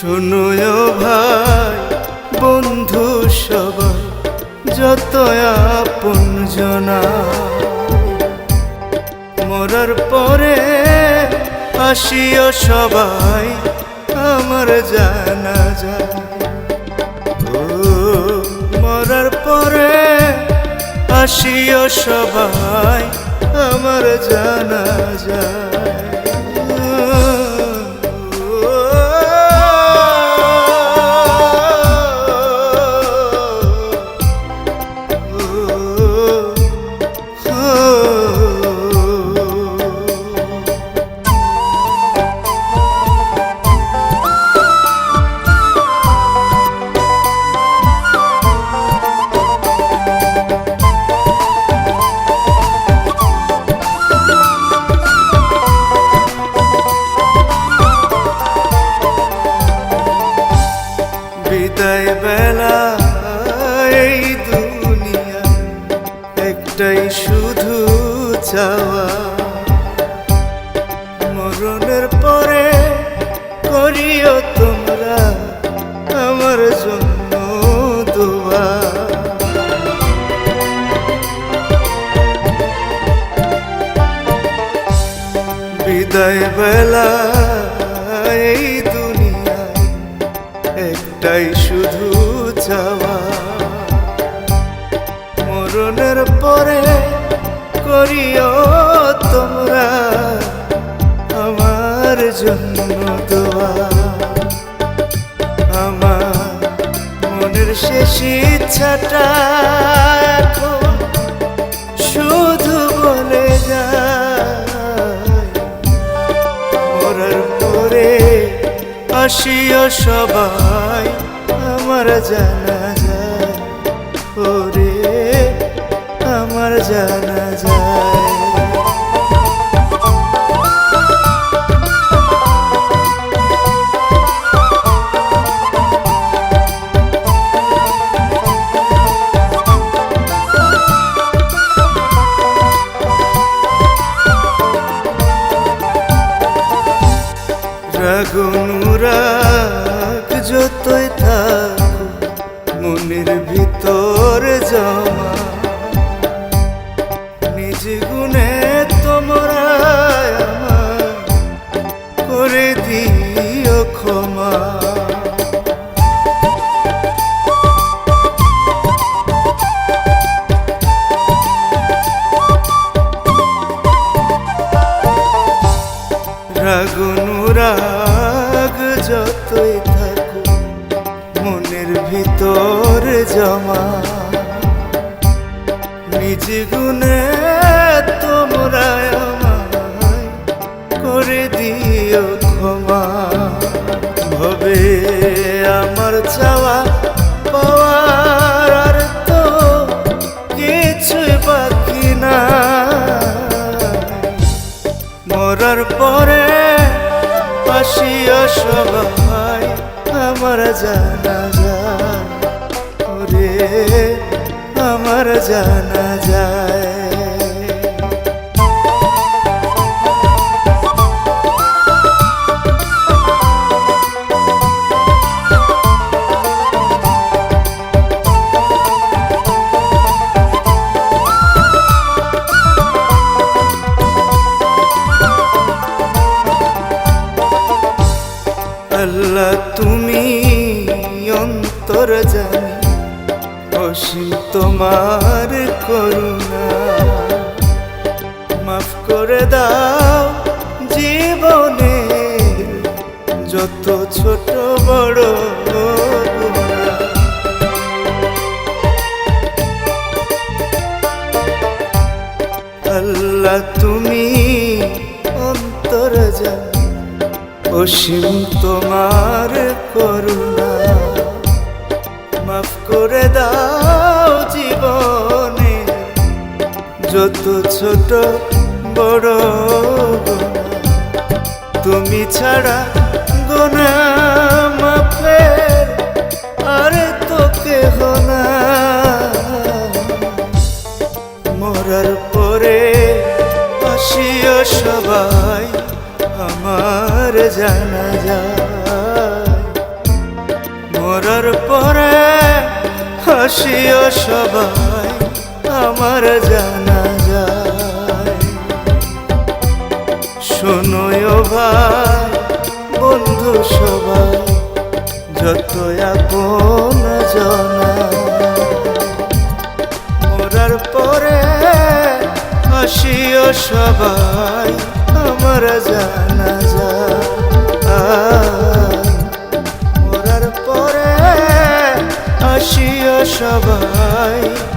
শুনুয় ভাই, বন্ধু সবাই, যত আপনজনা মরার পরে আসিও সবাই, আমার জানা যায়। মরার পরে আসিও সবাই, আমার জানা যায়। বেলা এই দুনিয়া একটাই শুধু চাওয়া। মরণের পরে করিও তোমরা আমার জন্য দোয়া। বিদায় বেলা এই দুনিয়ায় একটাই মরণের পরে করিও তোমরা আমার জন্য দোয়া। আমার মনের শেষ ইচ্ছাটা পরে সবাই আমার জানা জানা যায়। যতই থাকুক মনের ভিতর জমা ক্ষমা রাগুনুরাগ যতই থাকুক মনের ভিতর জমা। নিজ গুণে সবাই আমার জানা যায়। ওরে আমার জানা যায়। আল্লাহ, তুমি অন্তর জানি অসীম তোমার করুণা মাফ করে দাও জীবনে যত ছোট বড়। আল্লাহ, তুমি অসীম তোমার করুণা। মাফ করে দাও জীবনে যত ছোট বড় তুমি ছাড়া গোনা মাফের আর তো কেহ না। মরার পরে আসিও সবাই আমার জানা যায়। মরার পরে আসিও সবাই আমার জানা যায়। শোনোয় ভাই, বন্ধু সবাই যত আপন জনা মরার পরে আসিও সবাই। আমার জানা যায় মরার সবাই